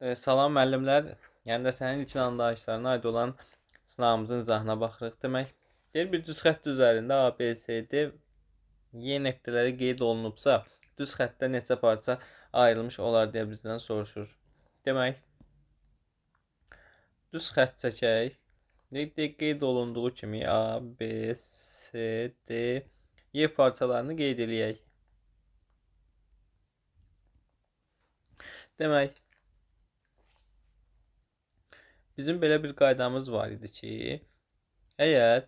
Ee, Salam müəllimlər. Yəni də sənin ilkin anlayışlarına aid olan sınavımızın izahına baxırıq demək. Deyir bir düz xətt üzərində A, B, C, D, Y nöqtələri qeyd olunubsa, düz xəttdə neçə parça ayrılmış olar deyə bizdən soruşur. Demək, düz xətt çəkək. Deyir, qeyd olunduğu kimi A, B, C, D, Y parçalarını qeyd eləyək. Demək, Bizim belə bir qaydamız var idi ki, əgər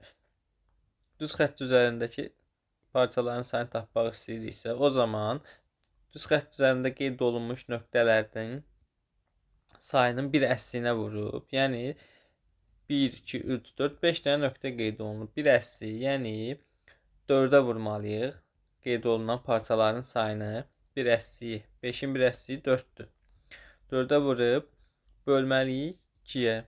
düz xətt üzərindəki parçaların sayını tapmaq istəyiriksə, o zaman düz xətt üzərində qeyd olunmuş nöqtələrdən sayının bir əslinə vurub, yəni 1, 2, 3, 4, 5 dənə nöqtə qeyd olunub. Bir əsli, yəni 4-ə vurmalıyıq qeyd olunan parçaların sayını. Bir əsli, 5-in bir əsli 4-dür. 4-ə vurub bölməliyik 2-yə.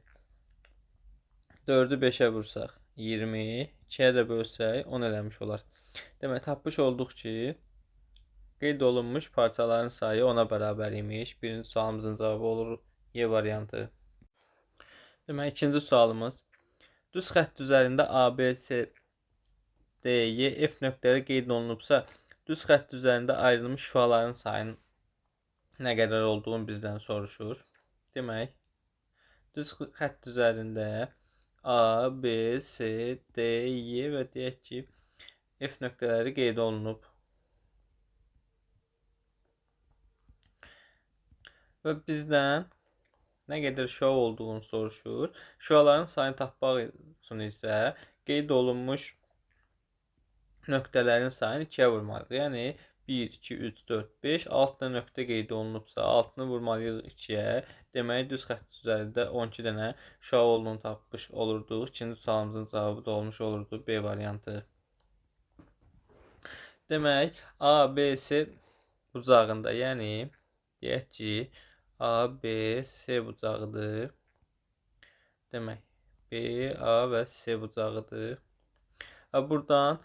4-ü 5-ə vursaq 20, 2-yə də bölsək 10 eləmiş olar. Demək, tapmış olduq ki, qeyd olunmuş parçaların sayı 10-a bərabər imiş. Birinci sualımızın cavabı olur Y variantı. Demək, ikinci sualımız. Düz xətt üzərində A, B, C, D, Y, F nöqtələri qeyd olunubsa, düz xətt üzərində ayrılmış şüaların sayının nə qədər olduğunu bizdən soruşur. Demək, düz xətt üzərində A, B, C, D, Y və deyək ki, F nöqtələri qeyd olunub. Və bizdən nə qədər şua olduğunu soruşur. Şuaların sayını tapmaq üçün isə qeyd olunmuş nöqtələrin sayını 2-yə vurmalıyıq. Yəni 1, 2, 3, 4, 5, 6 dənə nöqtə qeyd olunubsa, 6-nı vurmalıyıq 2-yə. Deməli, düz xətt üzərində 12 dənə şua olduğunu tapmış olurduq. İkinci sualımızın cavabı da olmuş olurdu B variantı. Demək, A, B, C bucağında, yəni deyək ki, A, B, C bucağıdır. Demək, B, A və C bucağıdır. Və buradan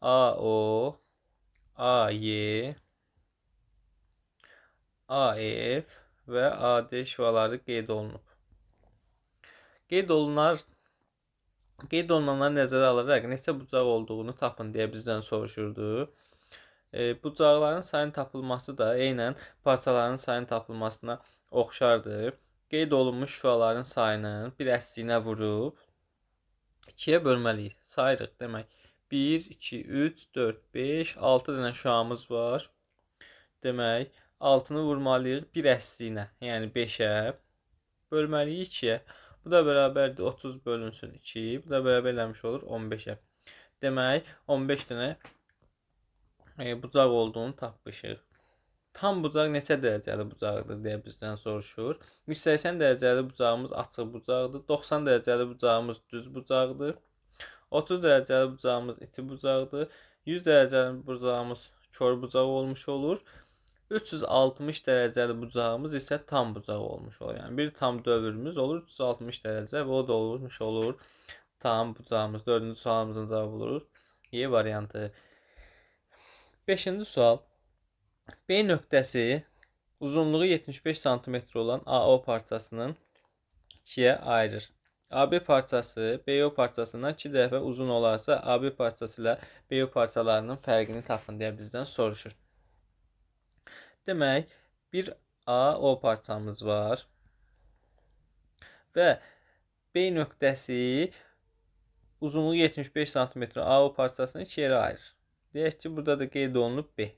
A, O, AY, AF və AD şüaları qeyd olunub. Qeyd olunar qeyd olunanları nəzərə alaraq neçə bucaq olduğunu tapın deyə bizdən soruşurdu. E, bucaqların sayının tapılması da eynən parçaların sayının tapılmasına oxşardır. Qeyd olunmuş şüaların sayının bir əsliyinə vurub 2-yə bölməliyik. Sayırıq demək. 1, 2, 3, 4, 5, 6 dənə şuamız var. Demək, 6-nı vurmalıyıq bir əsliyinə, yəni 5-ə. Bölməliyik 2-yə. Bu da bərabərdir 30 bölünsün 2. Bu da bərabər eləmiş olur 15-ə. Demək, 15 dənə e, bucaq olduğunu tapmışıq. Tam bucaq neçə dərəcəli bucaqdır deyə bizdən soruşur. 180 dərəcəli bucağımız açıq bucaqdır. 90 dərəcəli bucağımız düz bucaqdır. 30 dərəcəli bucağımız iti bucaqdır. 100 dərəcəli bucağımız kör bucaq olmuş olur. 360 dərəcəli bucağımız isə tam bucaq olmuş olur. Yəni bir tam dövrümüz olur 360 dərəcə və o da olmuş olur tam bucağımız. 4-cü sualımızın cavabı olur Y variantı. 5-ci sual. B nöqtəsi uzunluğu 75 sm olan AO parçasının 2-yə ayırır. AB parçası BO parçasından 2 dəfə uzun olarsa, AB parçası ilə BO parçalarının fərqini tapın deyə bizdən soruşur. Demək, bir AO parçamız var və B nöqtəsi uzunluğu 75 sm AO parçasını iki yerə ayırır. Deyək ki, burada da qeyd olunub B.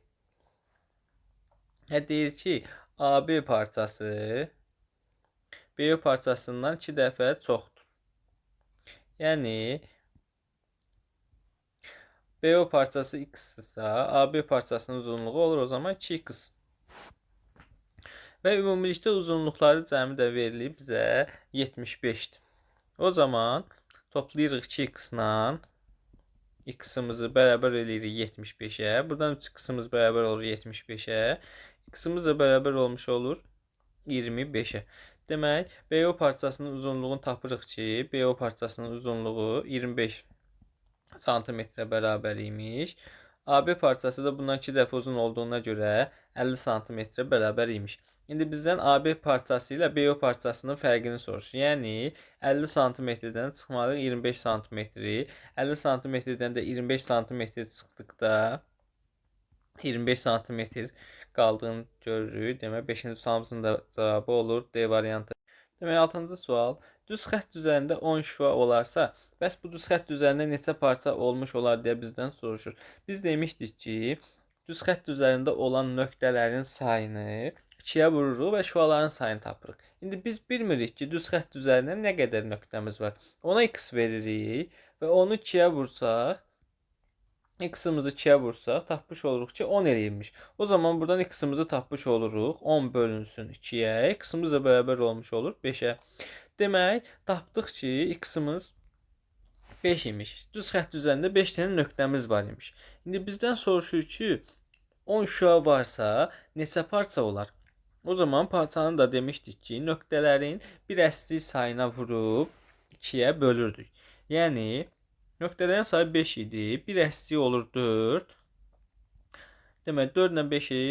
Hə deyir ki, AB parçası BO parçasından 2 dəfə çoxdur. Yəni BO parçası x-sə, AB parçasının uzunluğu olur o zaman 2x. Və ümumilikdə uzunluqları cəmi də verilib bizə 75-dir. O zaman toplayırıq 2x-la x-imizi bərabər eləyirik 75-ə. Buradan 3x-imiz bərabər olur 75-ə. x-imiz də bərabər olmuş olur 25-ə. Demək, BO parçasının uzunluğunu tapırıq ki, BO parçasının uzunluğu 25 sm bərabər imiş. AB parçası da bundan 2 dəfə uzun olduğuna görə 50 sm bərabər imiş. İndi bizdən AB parçası ilə BO parçasının fərqini soruşur. Yəni 50 sm-dən çıxmalı 25 sm-i, 50 sm-dən də 25 sm çıxdıqda 25 sm qaldığını görürük. Demək 5-ci sualımızın da cavabı olur D variantı. Demək 6-cı sual. Düz xətt üzərində 10 şua olarsa, bəs bu düz xətt üzərində neçə parça olmuş olar deyə bizdən soruşur. Biz demişdik ki, düz xətt üzərində olan nöqtələrin sayını 2-yə vururuq və sayını tapırıq. İndi biz bilmirik ki, düz xətt üzərində nə qədər nöqtəmiz var. Ona x veririk və onu 2-yə vursaq, x-imizi 2-yə vursaq, tapmış oluruq ki, 10 eləyirmiş. O zaman buradan x-imizi tapmış oluruq. 10 bölünsün 2-yə, x-imiz də bərabər olmuş olur 5-ə. Demək, tapdıq ki, x-imiz 5 imiş. Düz xətt üzərində 5 dənə nöqtəmiz var imiş. İndi bizdən soruşur ki, 10 şua varsa neçə parça olar? O zaman parçanı da demişdik ki, nöqtələrin bir əsli sayına vurub 2-yə bölürdük. Yəni nöqtələrin sayı 5 idi. Bir əsli olur 4. Demək 4 ilə 5-i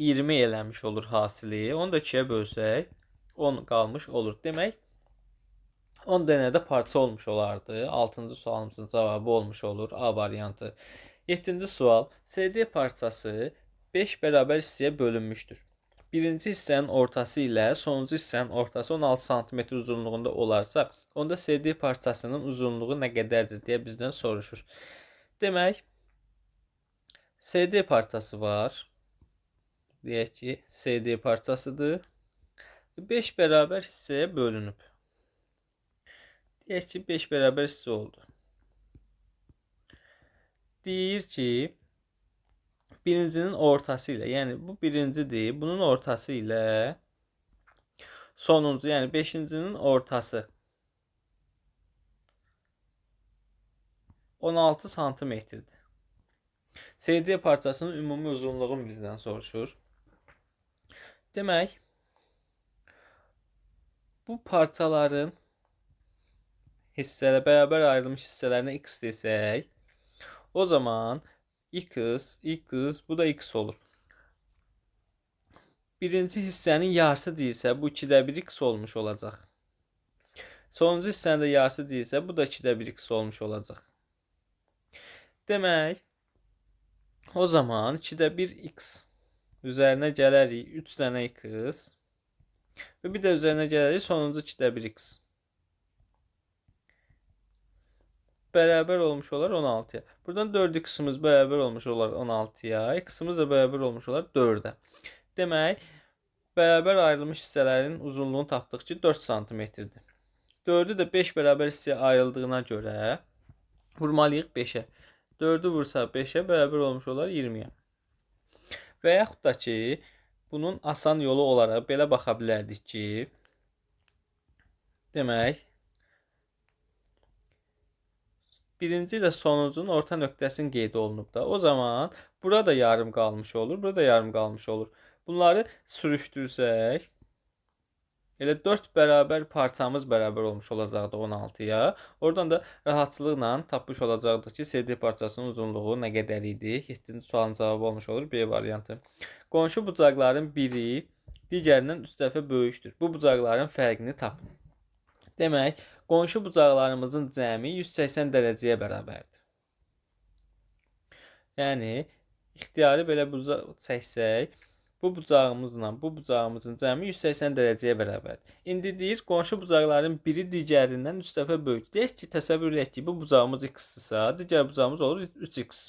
20 eləmiş olur hasili. Onu da 2-yə bölsək 10 qalmış olur. Demək 10 dənə də parça olmuş olardı. 6-cı sualımızın cavabı olmuş olur A variantı. 7-ci sual. CD parçası 5 bərabər hissəyə bölünmüşdür. Birinci hissənin ortası ilə sonuncu hissənin ortası 16 sm uzunluğunda olarsa, onda CD parçasının uzunluğu nə qədərdir deyə bizdən soruşur. Demək, CD parçası var. Deyək ki, CD parçasıdır. 5 bərabər hissəyə bölünüb. Deyək ki, 5 bərabər hissə oldu. Deyir ki, birincinin ortası ilə, yəni bu birincidir, bunun ortası ilə sonuncu, yəni 5-cinin ortası 16 santimetrdir. CD parçasının ümumi uzunluğunu bizdən soruşur. Demək, bu parçaların hissələ bərabər ayrılmış hissələrinə x desək, o zaman x, x, bu da x olur. Birinci hissənin yarısı deyilsə, bu 2-də 1 x olmuş olacaq. Sonuncu hissənin də yarısı deyilsə, bu da 2-də 1 x olmuş olacaq. Demək, o zaman 2-də 1 x üzərinə gələrik 3 dənə x və bir də üzərinə gələrik sonuncu 2-də 1 x. bərabər olmuş olar 16-ya. Buradan 4x-imiz bərabər olmuş olar 16-ya. X-imiz də bərabər olmuş olar 4-ə. Demək, bərabər ayrılmış hissələrin uzunluğunu tapdıq ki, 4 sm-dir. 4-ü də 5 bərabər hissəyə ayrıldığına görə vurmalıyıq 5-ə. 4-ü vursa 5-ə bərabər olmuş olar 20-yə. Və yaxud da ki, bunun asan yolu olaraq belə baxa bilərdik ki, demək, birinci ilə sonuncunun orta nöqtəsinin qeyd olunub da. O zaman burada yarım qalmış olur, burada yarım qalmış olur. Bunları sürüşdürsək, elə 4 bərabər parçamız bərabər olmuş olacaqdı 16-ya. Oradan da rahatçılıqla tapmış olacaqdıq ki, CD parçasının uzunluğu nə qədər idi? 7-ci sualın cavabı olmuş olur B variantı. Qonşu bucaqların biri digərindən 3 dəfə böyükdür. Bu bucaqların fərqini tapın. Demək, qonşu bucaqlarımızın cəmi 180 dərəcəyə bərabərdir. Yəni, ixtiyarı belə bucaq çəksək, bu bucağımızla bu bucağımızın cəmi 180 dərəcəyə bərabərdir. İndi deyir, qonşu bucaqların biri digərindən 3 dəfə böyükdür. Deyək ki, təsəvvür edək ki, bu bucağımız x-dırsa, digər bucağımız olur 3x.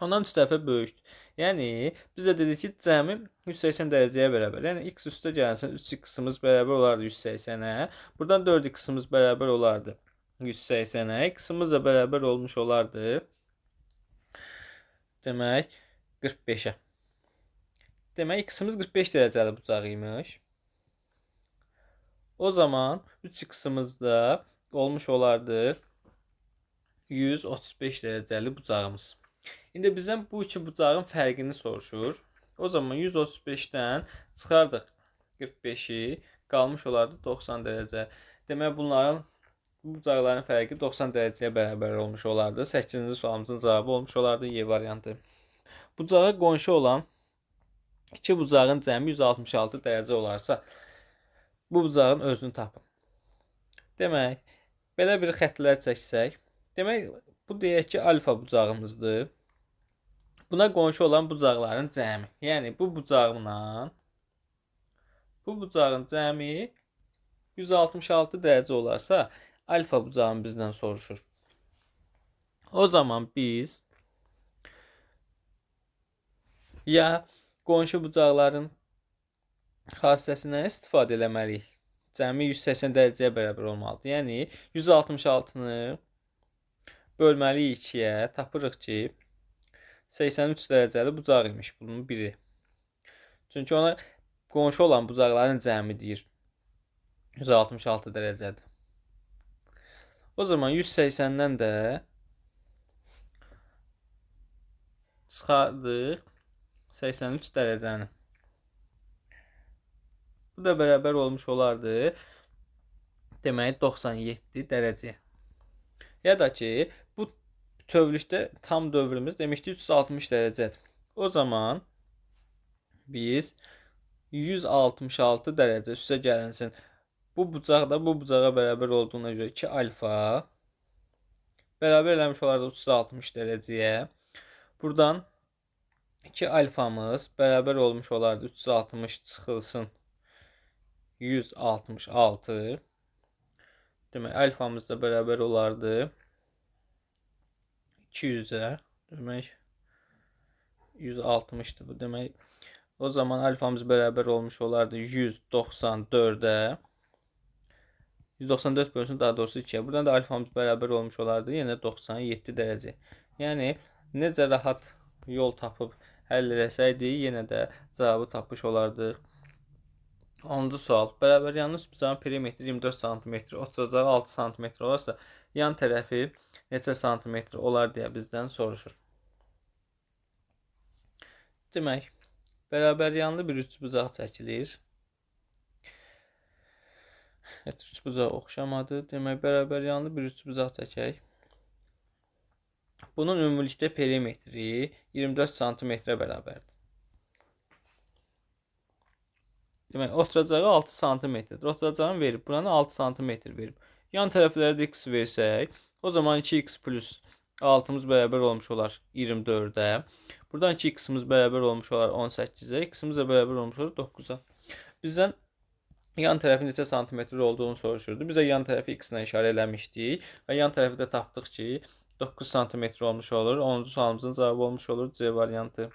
Ondan 3 dəfə böyükdür. Yəni bizə dedi ki, cəmi 180 dərəcəyə bərabər. Yəni x üstə gəlsin 3x-imiz bərabər olardı 180-ə. Buradan 4x-imiz bərabər olardı 180-ə. X-imiz də bərabər olmuş olardı. Demək 45-ə. Demək x-imiz 45 dərəcəli bucaq imiş. O zaman 3x-imiz də olmuş olardı 135 dərəcəli bucağımız. İndi bizdən bu iki bucağın fərqini soruşur. O zaman 135-dən çıxardıq 45-i, qalmış olardı 90 dərəcə. Demək bunların bu bucaqların fərqi 90 dərəcəyə bərabər olmuş olardı. 8-ci sualımızın cavabı olmuş olardı Y variantı. Bucağa qonşu olan İki bucağın cəmi 166 dərəcə olarsa, bu bucağın özünü tapın. Demək, belə bir xəttlər çəksək, demək bu deyək ki, alfa bucağımızdır. Buna qonşu olan bucaqların cəmi. Yəni bu bucağla bu bucağın cəmi 166 dərəcə olarsa, alfa bucağını bizdən soruşur. O zaman biz ya qonşu bucaqların xassəsindən istifadə eləməliyik. Cəmi 180 dərəcəyə bərabər olmalıdır. Yəni 166-nı bölməliyik 2-yə, tapırıq ki 83 dərəcəli bucaq imiş bunun biri. Çünki ona qonşu olan bucaqların cəmi deyir. 166 dərəcədir. O zaman 180-dən də çıxardıq 83 dərəcəni. Bu da bərabər olmuş olardı. Demək 97 dərəcə. Ya da ki, bu bütövlükdə tam dövrümüz demişdik 360 dərəcədir. O zaman biz 166 dərəcə üstə gəlinsin. Bu bucaq da bu bucağa bərabər olduğuna görə 2 alfa bərabər eləmiş olardı 360 dərəcəyə. Buradan 2 alfamız bərabər olmuş olardı 360 çıxılsın 166. Demək alfamız da bərabər olardı 200-ə. Demək 160-dır bu. Demək o zaman alfamız bərabər olmuş olardı 194-ə. 194 bölünsün daha doğrusu 2-yə. Buradan da alfamız bərabər olmuş olardı yenə 97 dərəcə. Yəni necə rahat yol tapıb həll eləsəydik, yenə də cavabı tapmış olardıq. 10-cu sual. Bərabər yanlış bucağın perimetri 24 sm, oturacağı 6 sm olarsa, yan tərəfi neçə santimetr olar deyə bizdən soruşur. Demək, bərabər yanlı bir üç bucaq çəkilir. Evet, üç bucağa oxşamadı. Demək, bərabər yanlı bir üç bucaq çəkək. Bunun ümumilikdə perimetri 24 santimetrə bərabərdir. Demək, oturacağı 6 santimetrdir. Oturacağını verib, buranı 6 santimetr verib. Yan tərəflərə də x versək, o zaman 2x plus 6-mız bərabər olmuş olar 24-ə. Buradan 2x-imiz bərabər olmuş olar 18-ə, x-imiz də bərabər olmuş olar 9-a. Bizdən yan tərəfin neçə santimetr olduğunu soruşurdu. Biz də yan tərəfi x ilə işarə eləmişdik və yan tərəfi də tapdıq ki, 9 santimetr olmuş olur. 10-cu sualımızın cavabı olmuş olur C variantı.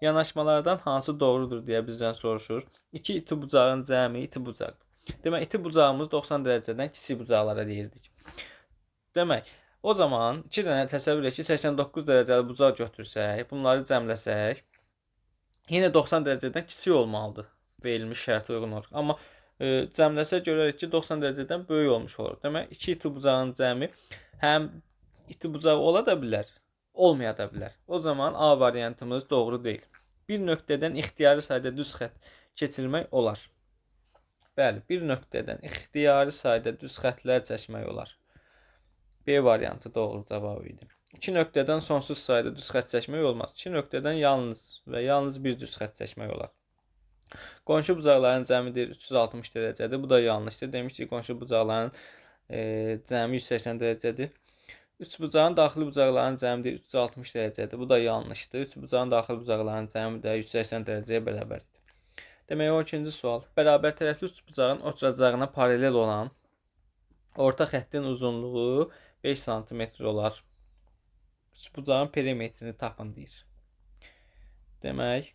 Yanaşmalardan hansı doğrudur deyə bizdən soruşur. İki iti bucağın cəmi iti bucaqdır. Demək, iti bucağımız 90 dərəcədən kiçik bucaqlara deyirdik. Demək, o zaman 2 dənə təsəvvür et ki, 89 dərəcəli bucaq götürsək, bunları cəmləsək, yenə 90 dərəcədən kiçik olmalıdır verilmiş şərtə uyğun olaraq. Amma e, cəmləsək görərik ki, 90 dərəcədən böyük olmuş olur. Demək, 2 iti bucağın cəmi həm iti bucağı ola da bilər, olmaya da bilər. O zaman A variantımız doğru deyil. Bir nöqtədən ixtiyari sayda düz xətt keçirmək olar. Bəli, bir nöqtədən ixtiyari sayda düz xəttlər çəkmək olar. B variantı doğru cavab idi. İki nöqtədən sonsuz sayda düz xətt çəkmək olmaz. İki nöqtədən yalnız və yalnız bir düz xətt çəkmək olar. Qonşu bucaqların cəmidir 360 dərəcədir. Bu da yanlışdır. Demişdik qonşu bucaqların e, cəmi 180 dərəcədir. Üç bucağın daxili bucaqlarının cəmi də 360 dərəcədir. Bu da yanlışdır. Üç bucağın daxili bucaqlarının cəmi də 180 dərəcəyə bərabərdir. Demək o ikinci sual. Bərabər tərəfli üç bucağın oturacağına paralel olan orta xəttin uzunluğu 5 sm olar. Üç bucağın perimetrini tapın deyir. Demək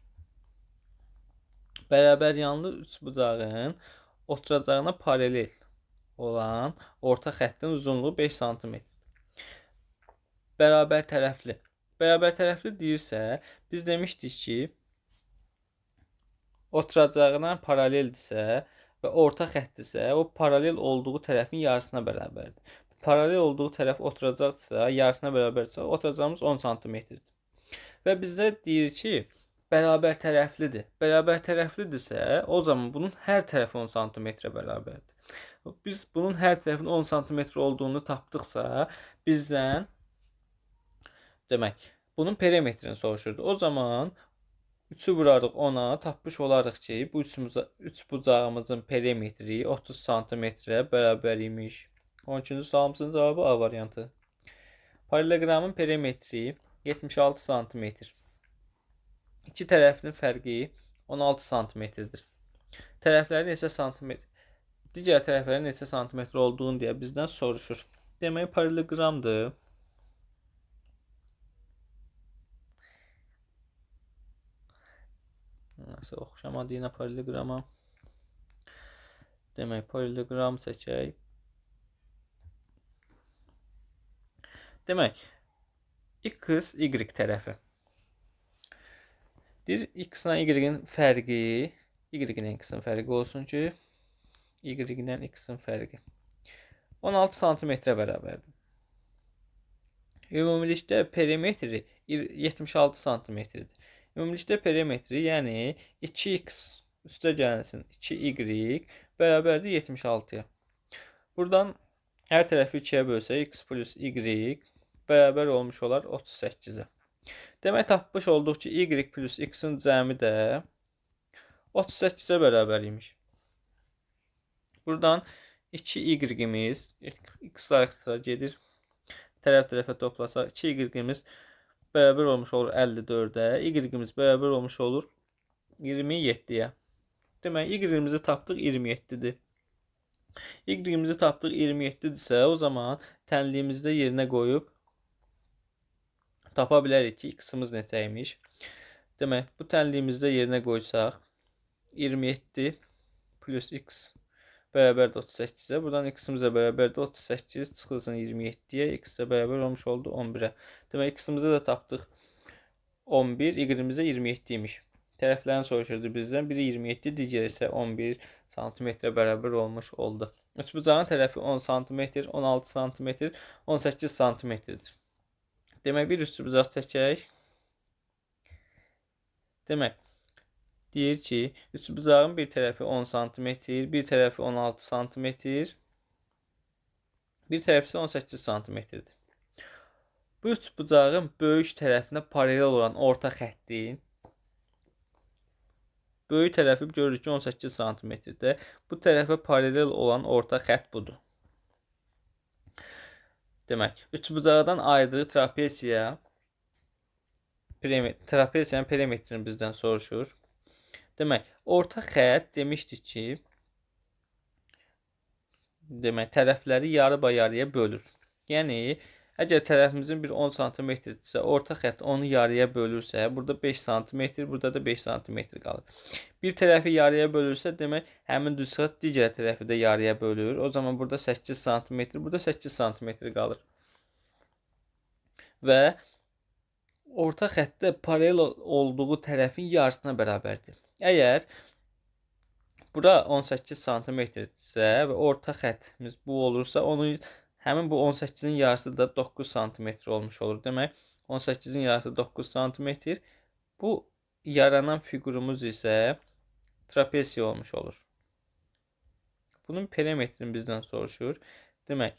bərabər yanlı üç bucağın oturacağına paralel olan orta xəttin uzunluğu 5 sm bərabər tərəfli. Bərabər tərəfli deyirsə, biz demişdik ki, oturacağına paraleldirsə və orta xəttdirsə, o paralel olduğu tərəfin yarısına bərabərdir. Paralel olduğu tərəf oturacaqsa, yarısına bərabərsə, oturacağımız 10 sm-dir. Və bizdə deyir ki, bərabər tərəflidir. Bərabər tərəflidirsə, o zaman bunun hər tərəfi 10 sm-ə bərabərdir. Biz bunun hər tərəfin 10 sm olduğunu tapdıqsa, bizdən Demək, bunun perimetrini soruşurdu. O zaman 3'ü vurarıq 10-a, tapmış olarıq ki, bu üçümüzə 3 bucağımızın perimetri 30 santimetrə bərabər imiş. 13-cü sualımızın cavabı A variantı. Paralleloqramın perimetri 76 santimetr. İki tərəfinin fərqi 16 santimetrdir. Tərəfləri neçə santimetr, digər tərəflərin neçə santimetr olduğunu deyə bizdən soruşur. Demək paralleloqramdır. Nəsə oxşamadı yenə paralleloqrama. Demək paralleloqram çəkək. Demək x, y tərəfi. Deyir x-la y-in fərqi, y-lə x-in fərqi olsun ki, y-lə x-in fərqi 16 santimetrə bərabərdir. Ümumilikdə perimetri 76 santimetrdir. Ümumilikdə perimetri, yəni 2x üstə gəlsin 2y bərabərdir 76-ya. Buradan hər tərəfi 2-yə bölsək x plus y bərabər olmuş olar 38-ə. Demək tapmış olduq ki, y plus x-in cəmi də 38-ə bərabər imiş. Buradan 2y-imiz x arxısa gedir. Tərəf-tərəfə toplasaq 2y-imiz bərabər olmuş olur 54-ə. Y-imiz bərabər olmuş olur 27-yə. Demək y-imizi tapdıq 27-dir. Y-imizi tapdıq 27-dirsə, o zaman tənliyimizdə yerinə qoyub tapa bilərik ki, x-imiz neçə imiş. Demək, bu tənliyimizdə yerinə qoysaq 27 plus x bərabərdir 38-ə. Buradan x-imizə bərabərdir 38 çıxılsın 27-yə, x-ə bərabər olmuş oldu 11-ə. Demək, x-imizi də tapdıq 11, y-imizə 27 imiş. Tərəflərini soruşurdu bizdən. Biri 27, digəri isə 11 santimetrə bərabər olmuş oldu. Üçbucağın tərəfi 10 sm, 16 sm, 18 sm-dir. Demək, bir üçbucaq çəkək. Demək, deyir ki, üçbucağın bir tərəfi 10 sm, bir tərəfi 16 sm, bir tərəfi isə 18 sm-dir. Bu üçbucağın böyük tərəfinə paralel olan orta xəttin böyük tərəfi görürük ki, 18 sm-dir. Bu tərəfə paralel olan orta xətt budur. Demək, üçbucaqdan ayırdığı trapesiya trapesiyanın perimetrini bizdən soruşur. Demək, orta xətt demişdik ki, demək, tərəfləri yarı yarıya bölür. Yəni, əgər tərəfimizin bir 10 sm-dirsə, orta xətt onu yarıya bölürsə, burada 5 sm, burada da 5 sm qalır. Bir tərəfi yarıya bölürsə, demək, həmin düz xətt digər tərəfi də yarıya bölür. O zaman burada 8 sm, burada 8 sm qalır. Və orta xəttdə paralel olduğu tərəfin yarısına bərabərdir. Əgər bura 18 sm-dirsə və orta xəttimiz bu olursa, onun həmin bu 18-in yarısı da 9 sm olmuş olur. Demək, 18-in yarısı 9 sm. Bu yaranan fiqurumuz isə trapesiya olmuş olur. Bunun perimetrini bizdən soruşur. Demək,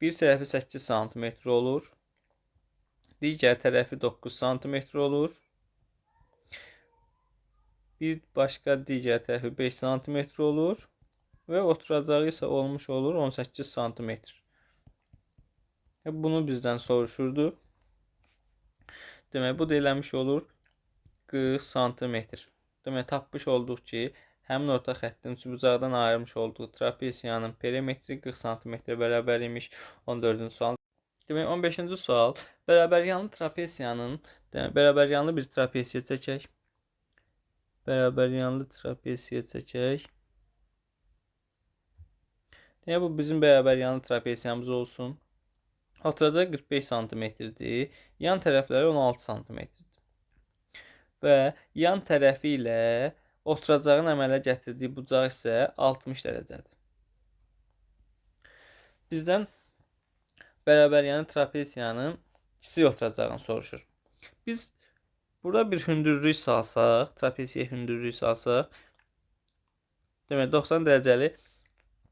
bir tərəfi 8 sm olur. Digər tərəfi 9 sm olur. Bir başqa digər tərəfi 5 sm olur. Və oturacağı isə olmuş olur 18 sm. Bunu bizdən soruşurdu. Demək, bu da eləmiş olur 40 sm. Demək, tapmış olduq ki, həmin orta xəttin üçbucaqdan ayrılmış olduğu trapesiyanın perimetri 40 sm bərabər imiş. 14-cü sual. Demək 15-ci sual. Bərabəryanlı trapesiyanın, demək bərabəryanlı bir trapesiya çəkək. Bərabəryanlı trapesiya çəkək. Demək bu bizim bərabəryanlı trapesiyamız olsun. Oturacağı 45 cm-dir. Yan tərəfləri 16 cm-dir. Və yan tərəfi ilə oturacağın əmələ gətirdiyi bucaq isə 60 dərəcədir. Bizdən bərabəryanı trapesiyanın kiçik oturacağını soruşur. Biz burada bir hündürlük salsaq, trapesiyaya hündürlük salsaq, demək 90 dərəcəli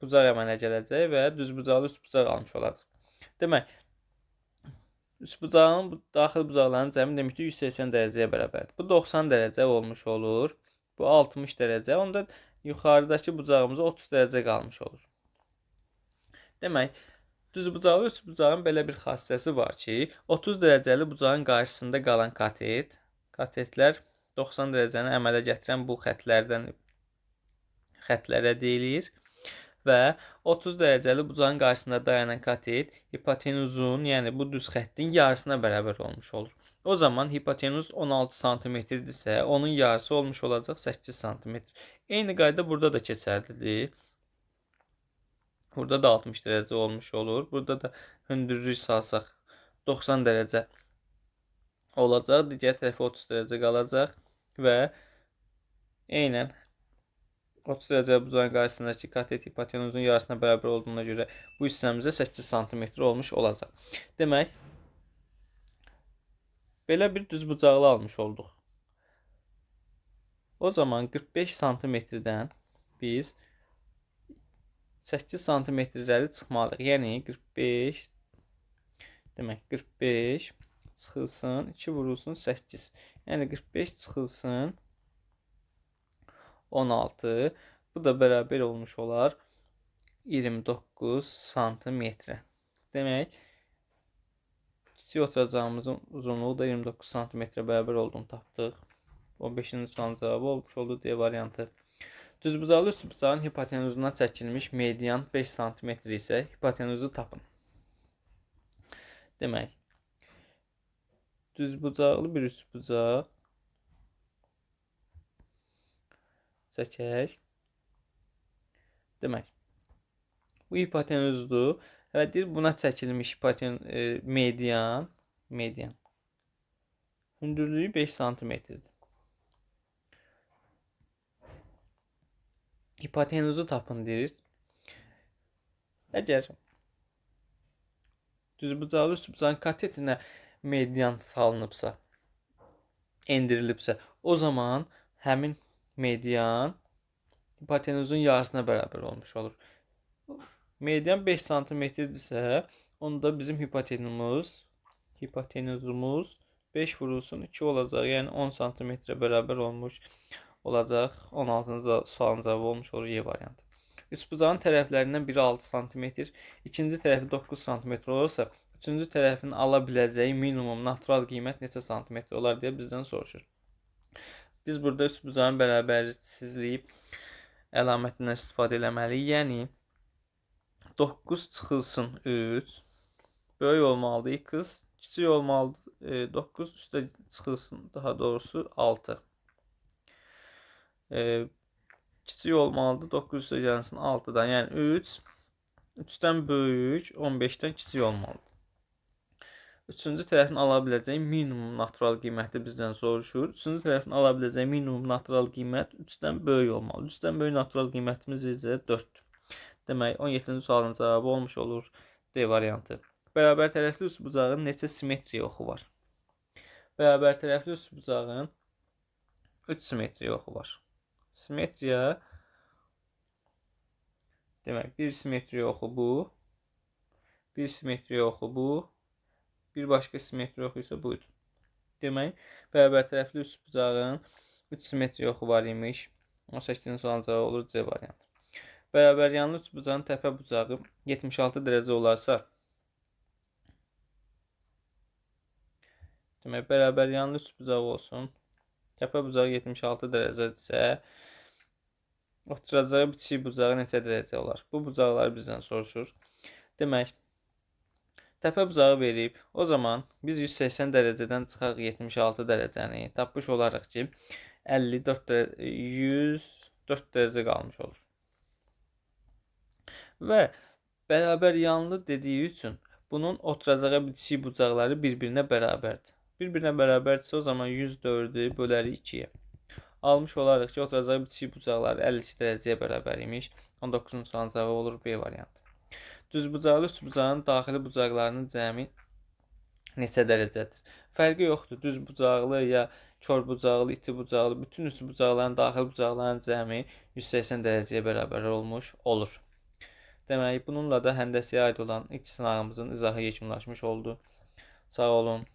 bucaq əmələ gələcək və düz bucaqlı üst bucaq almış olacaq. Demək, Üç bucağın bu daxil bucaqların cəmi demişdik 180 dərəcəyə bərabərdir. Bu 90 dərəcə olmuş olur. Bu 60 dərəcə. Onda yuxarıdakı bucağımıza 30 dərəcə qalmış olur. Demək, düz bucaqlı üç bucağın belə bir xassəsi var ki, 30 dərəcəli bucağın qarşısında qalan katet, katetlər 90 dərəcəni əmələ gətirən bu xətlərdən xətlərə deyilir və 30 dərəcəli bucağın qarşısında dayanan katet hipotenuzun, yəni bu düz xəttin yarısına bərabər olmuş olur. O zaman hipotenuz 16 sm-dirsə, onun yarısı olmuş olacaq 8 sm. Eyni qayda burada da keçərlidir. Burada da 60 dərəcə olmuş olur. Burada da hündürlük salsaq 90 dərəcə olacaq. Digər tərəfə 30 dərəcə qalacaq və eynən 30 dərəcə bucağın qarşısındakı katet hipotenuzun yarısına bərabər olduğuna görə bu hissəmizə 8 sm olmuş olacaq. Demək, belə bir düz bucaqlı almış olduq. O zaman 45 sm-dən biz 8 sm-ləri çıxmalıyıq. Yəni 45 demək 45 çıxılsın, 2 vurulsun 8. Yəni 45 çıxılsın 16. Bu da bərabər olmuş olar 29 sm. Demək kiçik oturacağımızın uzunluğu da 29 sm bərabər olduğunu tapdıq. 15-ci sualın cavabı olmuş oldu D variantı. Düzbucaqlı üçbucağın hipotenuzundan çəkilmiş median 5 sm isə hipotenuzu tapın. Demək, düzbucaqlı bir üçbucaq çəkək. Demək, bu hipotenuzdur və deyir buna çəkilmiş hipoten e, median median hündürlüyü 5 sm-dir. hipotenuzu tapın deyir. Əgər düzbucaqlı üçbucağın katetinə median salınıbsa, endirilibsə, o zaman həmin median hipotenuzun yarısına bərabər olmuş olur. Median 5 sm-dirsə, onda bizim hipotenuzumuz hipotenuzumuz 5 vurulsun 2 olacaq. Yəni 10 sm bərabər olmuş olacaq. 16-cı sualın cavabı olmuş olur Y variantı. Üçbucağın tərəflərindən biri 6 sm, ikinci tərəfi 9 sm olursa, üçüncü tərəfin ala biləcəyi minimum natural qiymət neçə santimetr olar deyə bizdən soruşur. Biz burada üçbucağın bərabərsizliyi əlamətindən istifadə etməliyik. Yəni 9 çıxılsın 3 böyük olmalıdır x, kiçik olmalıdır 9 üstə çıxılsın daha doğrusu 6 e, kiçik olmalıdır. 9 gəlsin 6-dan. Yəni 3 3-dən böyük, 15-dən kiçik olmalıdır. Üçüncü tərəfin ala biləcəyi minimum natural qiyməti bizdən soruşur. Üçüncü tərəfin ala biləcəyi minimum natural qiymət 3-dən böyük olmalı. 3-dən böyük natural qiymətimiz isə 4-dür. Demək, 17-ci sualın cavabı olmuş olur D variantı. Bərabər tərəfli üçbucağın neçə simmetriya oxu var? Bərabər tərəfli üçbucağın 3 simmetriya oxu var. Simetriya demək bir simetriya oxu bu. Bir simetriya oxu bu. Bir başqa simetriya oxu isə budur. Demək, bərabər tərəfli üç bucağın 3 simetriya oxu var imiş. 18-ci sualın cavabı olur C variantı. Bərabər yanlı üç bucağın təpə bucağı 76 dərəcə olarsa, demək, bərabər yanlı üç bucağı olsun. Təpə bucağı 76 dərəcədirsə, oturacağı bitişik bucağı neçə dərəcə olar? Bu bucaqları bizdən soruşur. Demək, təpə bucağı verib, o zaman biz 180 dərəcədən çıxarıq 76 dərəcəni. Tapmış olarıq ki, 54 dərəcə, 104 dərəcə qalmış olur. Və bərabər yanlı dediyi üçün bunun oturacağı bitişik bucaqları bir-birinə bərabərdir. Bir-birinə bərabərdirsə, o zaman 104-ü bölərik 2-yə. Almış olarıq ki, oturacaq bitişik bucaqları 52 dərəcəyə bərabər imiş. 19-cu sualın cavabı olur B variantı. Düzbucaqlı üçbucağın daxili bucaqlarının cəmi neçə dərəcədir? Fərqi yoxdur. Düz bucaqlı ya kör bucaqlı, iti bucaqlı, bütün üç bucaqların daxil bucaqların cəmi 180 dərəcəyə bərabər olmuş olur. Demək, bununla da həndəsəyə aid olan ilk sınağımızın izahı yekunlaşmış oldu. Sağ olun.